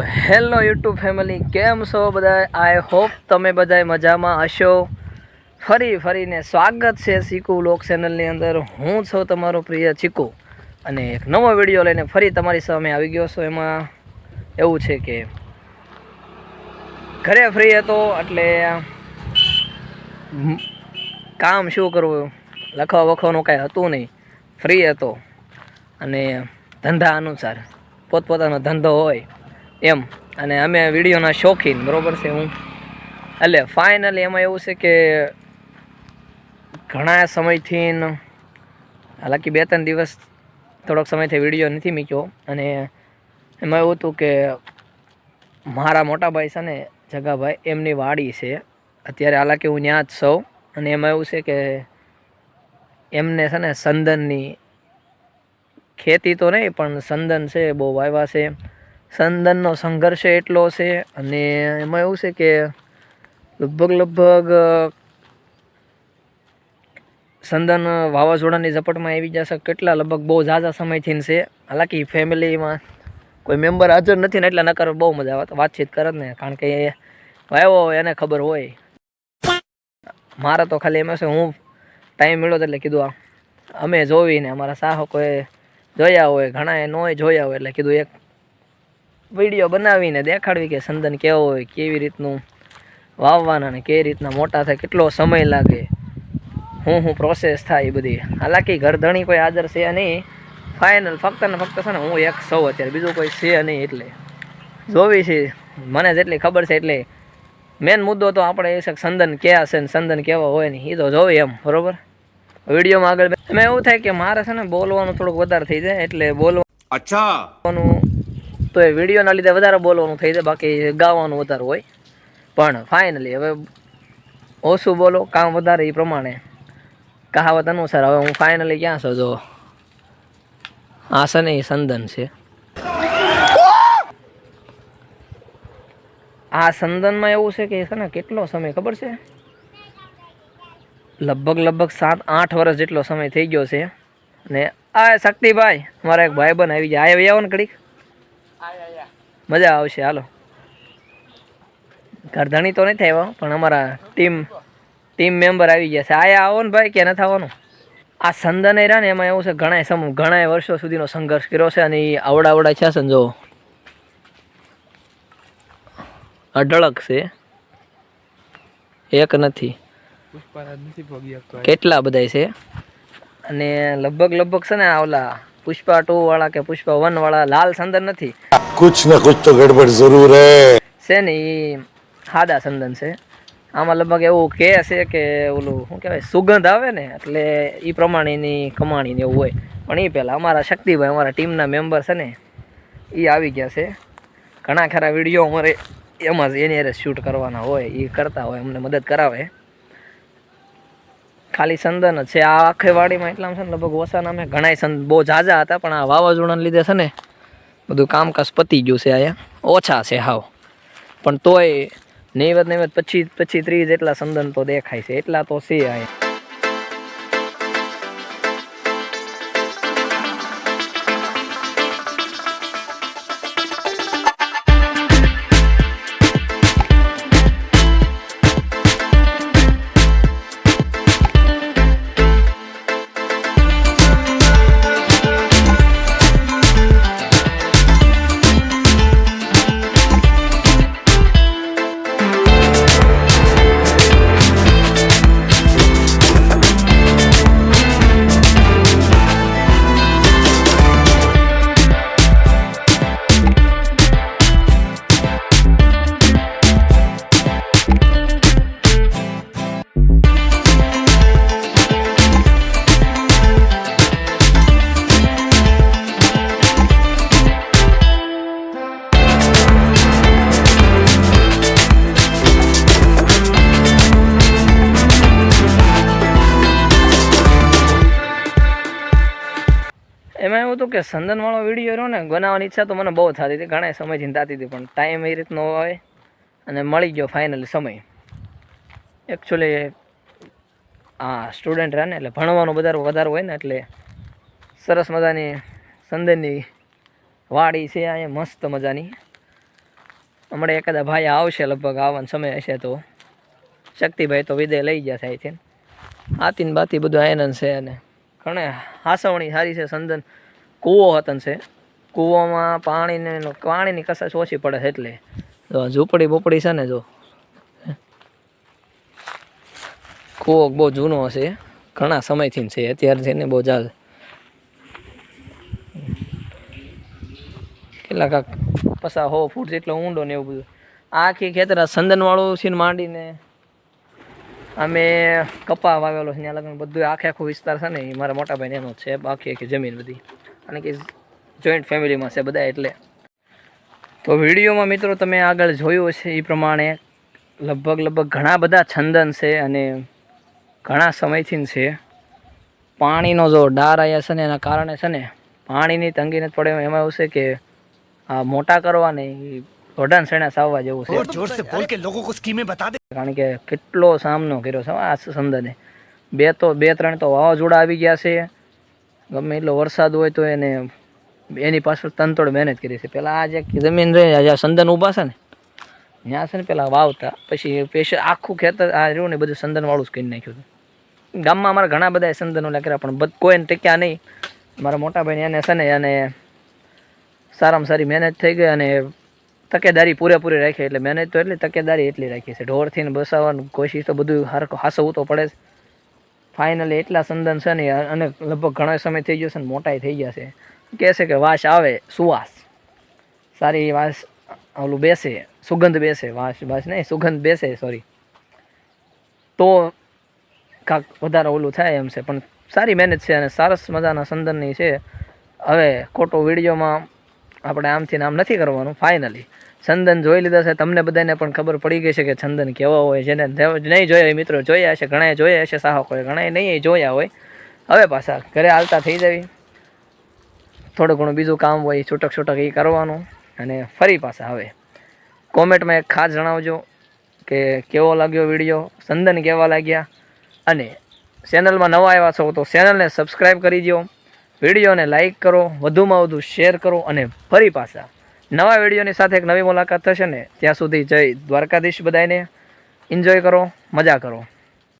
Hello YouTube family, કેમ છો બધા આઈ હોપ તમે બધા મજામાં હશો. ફરી, ફરીને સ્વાગત છે ચીકુ લોક ચેનલની અંદર. હું છું તમારો પ્રિય ચીકુ. અને એક નવો વીડિયો લઈને ફરી તમારી સામે આવી ગયો છો. એમાં એવું છે કે ઘરે ફ્રી હતો એટલે કામ શું કરવું? લખવા વખવાનું કાંઈ હતું નહીં. ફ્રી હતો. અને ધંધા અનુસાર, પોતપોતાનો ધંધો હોય. એમ. અને અમે વિડીયોના શોખીન, બરાબર છે હું. એટલે ફાઇનલી એમાં એવું છે કે ઘણા સમયથી હાલાકી બે ત્રણ દિવસ થોડોક સમયથી વીડિયો નથી મૂક્યો. અને એમાં એવું હતું કે મારા મોટા ભાઈ છે ને, જગાભાઈ, એમની વાડી છે. અત્યારે હાલાકી હું ત્યાં જ સૌ. અને એમાં એવું છે કે એમને છે ને, સંદનની ખેતી તો નહીં, પણ સંદન છે, બહુ વાવ્યા છે. સંદનનો સંઘર્ષ એટલો છે અને એમાં એવું છે કે લગભગ લગભગ સંદન વાવાઝોડાની ઝપટમાં આવી જશે કેટલા લગભગ બહુ ઝાઝા સમયથી છે. હાલાકી ફેમિલીમાં કોઈ મેમ્બર હાજર નથી ને એટલે નકર બહુ મજા આવે. વાતચીત કરે ને, કારણ કે એ હોય એને ખબર હોય. મારે તો ખાલી એમ છે, હું ટાઈમ મળ્યો એટલે કીધું આ. અમે જોવીને અમારા સાહકોએ જોયા હોય, ઘણાએ નોય જોયા હોય એટલે કીધું એક વીડિયો બનાવીને દેખાડવી કે સંદન કેવો હોય કેવી રીતનું વાવવાના ને કેવી રીતના મોટા થાય કેટલો સમય લાગે હું હું પ્રોસેસ થાય એ બધી. હાલાકી ઘરધણી કોઈ હાજર છે નહીં. ફાઇનલ ફક્ત ને ફક્ત છે ને હું એક સૌ અત્યારે. બીજું કોઈ છે નહીં એટલે. જોવી છે. મને જેટલી ખબર છે એટલે. મેન મુદ્દો તો આપણે એ છે કે સંદન ક્યાં છે ને સંદન કેવા હોય નહીં એ તો જોવી એમ બરોબર? વિડીયોમાં આગળ મેં એવું થાય કે મારે છે ને બોલવાનું થોડુંક વધારે થઈ જાય એટલે બોલવાનું તો એ વિડીયોના લીધે વધારે બોલવાનું થઈ જાય, બાકી ગાવાનું વધારે હોય. પણ ફાઇનલી હવે ઓછું બોલો, કામ વધારે એ પ્રમાણે. કહાવત અનુસાર હવે હું ફાઇનલી ક્યાં છું, જો? આ છે ને એ સંદન છે. આ સંદનમાં એવું છે કે છે ને કેટલો સમય ખબર છે? લગભગ લગભગ સાત, આઠ વર્ષ જેટલો સમય થઈ ગયો છે. ને આ શક્તિભાઈ, મારા એક ભાઈબંધ આવી જાય આવી આવો ને ઘડીક. મજા આવશે હાલો. ઘરધણી તો નહીં થાય પણ અમારા ટીમ ટીમ મેમ્બર આવી ગયા છે. આયા આવો ને ભાઈ કે નથી આવવાનું? આ સંદન રહ્યા ને એમાં એવું છે ઘણા સમૂહ ઘણા વર્ષો સુધીનો સંઘર્ષ કર્યો છે અને એ આવડા આવડા છે સંજો ને જો. અઢળક છે. એક નથી. કેટલા બધાય છે? અને લગભગ લગભગ છે ને આ ઓલા પુષ્પા ટુ વાળા કે પુષ્પા વન વાળા લાલ સંદન નથી. કુછ ને કુછ તો ગડબડ જરૂર હે છે ને એ સાદા સંદન છે. આમાં લગભગ એવું કહે છે કે ઓલું શું કહેવાય સુગંધ આવે ને એટલે એ પ્રમાણેની કમાણી ને એવું હોય. પણ એ પહેલાં અમારા શક્તિભાઈ અમારા ટીમના મેમ્બર છે ને એ આવી ગયા છે. ઘણા ખરા વીડિયો અમારે એમાં જ એની અરે શૂટ કરવાના હોય એ કરતા હોય અમને મદદ કરાવે. ખાલી સંદન છે. આ આખી વાડીમાં એટલા છે ને લગભગ ઓછા નામે ઘણાય સંદ, બહુ ઝાઝા હતા, પણ આ વાવાઝોડાને લીધે છે ને બધું કામકાજ પતી ગયું છે અહીંયા. ઓછા છે હાવ. પણ તોય નૈવત નૈવત પચીસ પચીસ, ત્રીસ જેટલા સંદન તો દેખાય છે. એટલા તો છે અહીંયા. એમાં કે સંદનવાળો વીડિયો રહ્યો ને, બનાવવાની ઈચ્છા તો મને બહુ થતી હતી ઘણા સમયથી થતી હતી, પણ ટાઈમ એ રીતનો હોય અને મળી ગયો ફાઇનલી સમય. એકચ્યુઅલી આ સ્ટુડન્ટ રહે ને, એટલે ભણવાનું વધારે વધારે હોય ને, એટલે સરસ મજાની સંદનની વાડી છે, અહીંયા મસ્ત મજાની. હમણાં એકાદા ભાઈ આવશે, લગભગ આવવાનો સમય હશે તો. શક્તિભાઈ તો વિદાય લઈ ગયા થાય છે આતીન બાતી બધું આયનન છે અને ઘણે હાસવણી સારી છે, સંદન કૂવો હતન છે. કૂવોમાં પાણીને પાણીની કસાશ ઓછી પડે છે એટલે. જો ઝૂંપડી બોપડી છે ને જો. કૂવો બહુ જૂનો હશે ઘણા સમયથી છે. અત્યારથી ને બહુ જાજ કેટલા કાંક પસા હો ફૂટ જેટલો ઊંડો ને એવું બધું. આખી ખેતર સંદનવાળું છે માંડીને. અમે કપા વાવેલો છે. ત્યાં લગન બધું આખે આખો વિસ્તાર છે ને. એ મારા મોટા ભાઈને એનો છે. બાકી આખી જમીન બધી. કારણ કે જોઈન્ટ ફેમિલીમાં છે બધા એટલે. તો વિડીયોમાં મિત્રો તમે આગળ જોયું હશે એ પ્રમાણે લગભગ લગભગ ઘણા બધા છંદન છે અને ઘણા સમયથી છે. પાણીનો જો ડાર આવ્યા છે ને એના કારણે છે ને પાણીની તંગી નથી પડે. એમાં એવું છે કે આ મોટા કરવા નહીં ઢોઢાન સેણા સાવવા જેવું છે. જોર સે બોલ કે લોકો કો સ્કીમે બતા દે. કારણ કે કેટલો સામનો કર્યો છે આ સંદને બે તો બે ત્રણ તો વાવાઝોડા આવી ગયા છે. ગમે એટલો વરસાદ હોય તો એને એની પાછળ તનતોડ મહેનત કરી છે. પહેલાં આ જે જમીન રહે જ્યાં સંદન ઊભા છે ને, ત્યાં છે ને પહેલાં વાવતા, પછી પેશ આખું ખેતર, આ રહ્યું ને બધું સંદનવાળું જ કરી નાખ્યું હતું. ગામમાં અમારા ઘણા બધા સંદનો કર્યા, પણ કોઈને ટેક્યા નહીં. મારા મોટા ભાઈને એને છે ને, એને સારામાં સારી મહેનત થઈ ગઈ અને તકેદારી પૂરેપૂરી રાખી, એટલે મહેનત તો એટલી, તકેદારી એટલી રાખી છે. ઢોરથી ને બસાવવાનું કોશિશ તો બધું હરખ હાસવું તો પડે જ. ફાઇનલી એટલા સંદન છે ને અને લગભગ ઘણા સમય થઈ ગયો છે ને મોટાઈ થઈ ગયા છે. કહે છે કે વાસ આવે, સુવાસ. સારી વાસ ઓલું બેસે, સુગંધ બેસે, વાસ વાસ નહીં, સુગંધ બેસે સોરી તો કાંક વધારે ઓલું થાય એમ છે, પણ સારી મહેનત છે અને સરસ મજાના સંદનની છે. હવે ખોટો વિડીયોમાં આપણે આમથી આમ નથી કરવાનું ફાઇનલી ચંદન જોઈ લીધા છે. તમને બધાને પણ ખબર પડી ગઈ છે કે ચંદન કેવા હોય જેને નહીં જોયા હોય મિત્રો, જોયા હશે. ઘણાએ જોયા હશે સાહકોએ, ઘણાએ નહીં જોયા હોય. હવે પાછા ઘરે હાલતા થઈ જવી. થોડું ઘણું બીજું કામ હોય, છૂટક છૂટક એ કરવાનું. અને ફરી પાછા હવે. કોમેન્ટમાં એક ખાસ જણાવજો કે કેવો લાગ્યો વીડિયો? ચંદન કેવા લાગ્યા? અને ચેનલમાં નવા આવ્યા છો તો ચેનલને સબસ્ક્રાઈબ કરી દો વિડીયોને લાઈક કરો, વધુમાં વધુ શેર કરો અને ફરી પાછા. નવા વિડીયોની સાથે એક નવી મુલાકાત થશે ને, ત્યાં સુધી જય દ્વારકાધીશ બધાને એન્જોય કરો, મજા કરો.